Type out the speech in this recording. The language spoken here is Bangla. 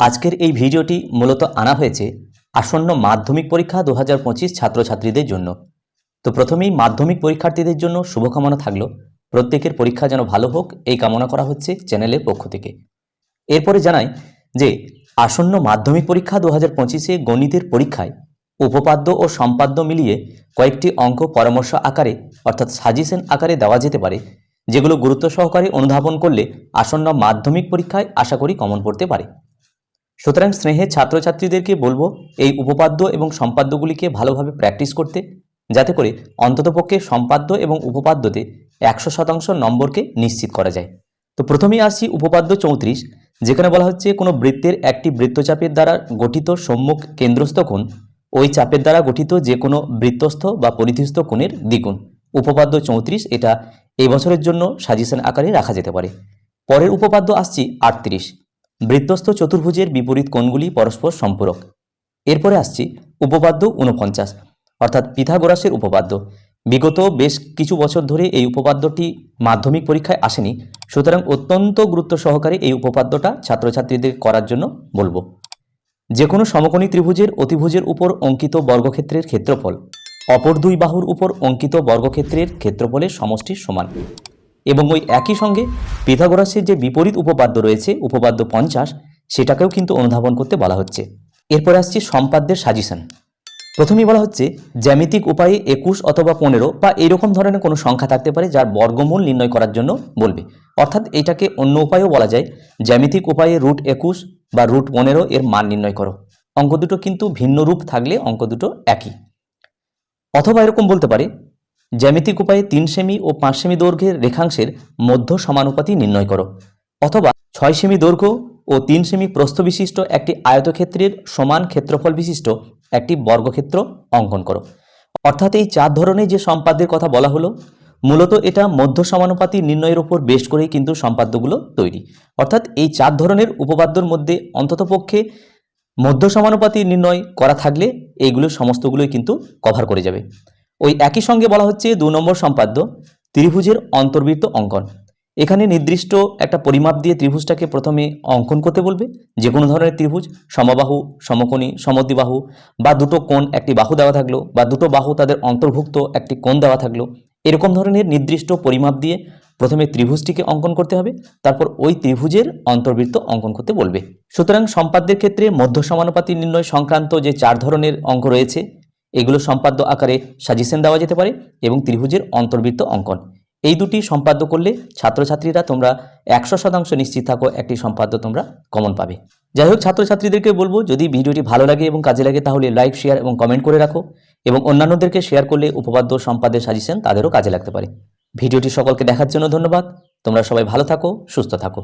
আজকের এই ভিডিওটি মূলত আনা হয়েছে আসন্ন মাধ্যমিক পরীক্ষা দু হাজার পঁচিশ ছাত্রছাত্রীদের জন্য। তো প্রথমেই মাধ্যমিক পরীক্ষার্থীদের জন্য শুভকামনা থাকল। প্রত্যেকের পরীক্ষা যেন ভালো হোক, এই কামনা করা হচ্ছে চ্যানেলের পক্ষ থেকে। এরপরে জানাই যে, আসন্ন মাধ্যমিক পরীক্ষা দু হাজার পঁচিশে গণিতের পরীক্ষায় উপপাদ্য ও সম্পাদ্য মিলিয়ে কয়েকটি অঙ্ক পরামর্শ আকারে, অর্থাৎ সাজেশন আকারে দেওয়া যেতে পারে, যেগুলো গুরুত্ব সহকারে অনুধাবন করলে আসন্ন মাধ্যমিক পরীক্ষায় আশা করি কমন পড়তে পারে। সুতরাং স্নেহের ছাত্রছাত্রীদেরকে বলব, এই উপপাদ্য এবং সম্পাদ্যগুলিকে ভালোভাবে প্র্যাকটিস করতে, যাতে করে অন্ততপক্ষে সম্পাদ্য এবং উপপাদ্যতে একশো শতাংশ নম্বরকে নিশ্চিত করা যায়। তো প্রথমেই আসছি উপপাদ্য চৌত্রিশ, যেখানে বলা হচ্ছে কোনো বৃত্তের একটি বৃত্তচাপের দ্বারা গঠিত সম্মুখ কেন্দ্রস্থ কোণ, ওই চাপের দ্বারা গঠিত যে কোনো বৃত্তস্থ বা পরিধিস্থ কোণের দ্বিগুণ। উপপাদ্য চৌত্রিশ, এটা এবছরের জন্য সাজেশন আকারে রাখা যেতে পারে। পরের উপপাদ্য আসছি আটত্রিশ বৃত্তস্থ চতুর্ভুজের বিপরীত কোণগুলি পরস্পর সম্পূরক। এরপরে আসছি উপপাদ্য উনপঞ্চাশ অর্থাৎ পিথাগোরাসের উপপাদ্য। বিগত বেশ কিছু বছর ধরে এই উপপাদ্যটি মাধ্যমিক পরীক্ষায় আসেনি, সুতরাং অত্যন্ত গুরুত্ব সহকারে এই উপপাদ্যটা ছাত্রছাত্রীদের করার জন্য বলব। যে কোনো সমকোণী ত্রিভুজের অতিভুজের উপর অঙ্কিত বর্গক্ষেত্রের ক্ষেত্রফল, অপর দুই বাহুর উপর অঙ্কিত বর্গক্ষেত্রের ক্ষেত্রফলের সমষ্টির সমান। এবং ওই একই সঙ্গে পিথাগোরাসের যে বিপরীত উপপাদ্য রয়েছে, উপপাদ্য পঞ্চাশ, সেটাকেও কিন্তু অনুধাবন করতে বলা হচ্ছে। এরপর আসছি সম্পাদ্যের সাজেশন। প্রথমেই বলা হচ্ছে, জ্যামিতিক উপায়ে একুশ অথবা পনেরো বা এরকম ধরনের কোনো সংখ্যা থাকতে পারে যার বর্গমূল নির্ণয় করার জন্য বলবে। অর্থাৎ এটাকে অন্য উপায়েও বলা যায়, জ্যামিতিক উপায়ে রুট একুশ বা রুট পনেরো এর মান নির্ণয় করো। অঙ্ক দুটো কিন্তু ভিন্ন রূপ থাকলে অঙ্ক দুটো একই। অথবা এরকম বলতে পারে জ্যামিতিক উপায়ে তিন সেমি ও পাঁচ সেমি দৈর্ঘ্যের রেখাংশের মধ্য সমানুপাতি নির্ণয় করো। অথবা ছয় সেমি দৈর্ঘ্য ও তিন সেমি প্রস্থ বিশিষ্ট একটি আয়তক্ষেত্রের সমান ক্ষেত্রফল বিশিষ্ট একটি বর্গক্ষেত্র অঙ্কন করো। অর্থাৎ এই চার ধরনের যে সম্পাদ্যের কথা বলা হলো, মূলত এটা মধ্য সমানুপাতি নির্ণয়ের উপর বেশ করেই কিন্তু সম্পাদ্যগুলো তৈরি। অর্থাৎ এই চার ধরনের উপপাদ্যর মধ্যে অন্ততপক্ষে মধ্য সমানুপাতি নির্ণয় করা থাকলে এইগুলো সমস্তগুলোই কিন্তু কভার করে যাবে। ওই একই সঙ্গে বলা হচ্ছে দু নম্বর সম্পাদ্য ত্রিভুজের অন্তর্বৃত্ত অঙ্কন। এখানে নির্দিষ্ট একটা পরিমাপ দিয়ে ত্রিভুজটাকে প্রথমে অঙ্কন করতে বলবে। যে কোনো ধরনের ত্রিভুজ, সমবাহু, সমকোণী, সমদ্বিবাহু বা দুটো কোণ একটি বাহু দেওয়া থাকল বা দুটো বাহু তাদের অন্তর্ভুক্ত একটি কোণ দেওয়া থাকল। এরকম ধরনের নির্দিষ্ট পরিমাপ দিয়ে প্রথমে ত্রিভুজটিকে অঙ্কন করতে হবে, তারপর ওই ত্রিভুজের অন্তর্বৃত্ত অঙ্কন করতে বলবে। সুতরাং সম্পাদ্যের ক্ষেত্রে মধ্য সমানুপাতি নির্ণয় সংক্রান্ত যে চার ধরনের অঙ্ক রয়েছে এগুলো সম্পাদ্য আকারে সাজেশন দেওয়া যেতে পারে এবং ত্রিভুজের অন্তর্বৃত্ত অঙ্কন। এই দুটি সম্পাদ্য করলে ছাত্রছাত্রীরা তোমরা একশো শতাংশ নিশ্চিত থাকো, একটি সম্পাদ্য তোমরা কমন পাবে। যাই হোক, ছাত্রছাত্রীদেরকে বলব, যদি ভিডিওটি ভালো লাগে এবং কাজে লাগে, তাহলে লাইক শেয়ার এবং কমেন্ট করে রাখো এবং অন্যান্যদেরকে শেয়ার করলে উপপাদ্য সম্পাদের সাজেশন তাদেরও কাজে লাগতে পারে। ভিডিওটি সকলকে দেখার জন্য ধন্যবাদ। তোমরা সবাই ভালো থাকো, সুস্থ থাকো।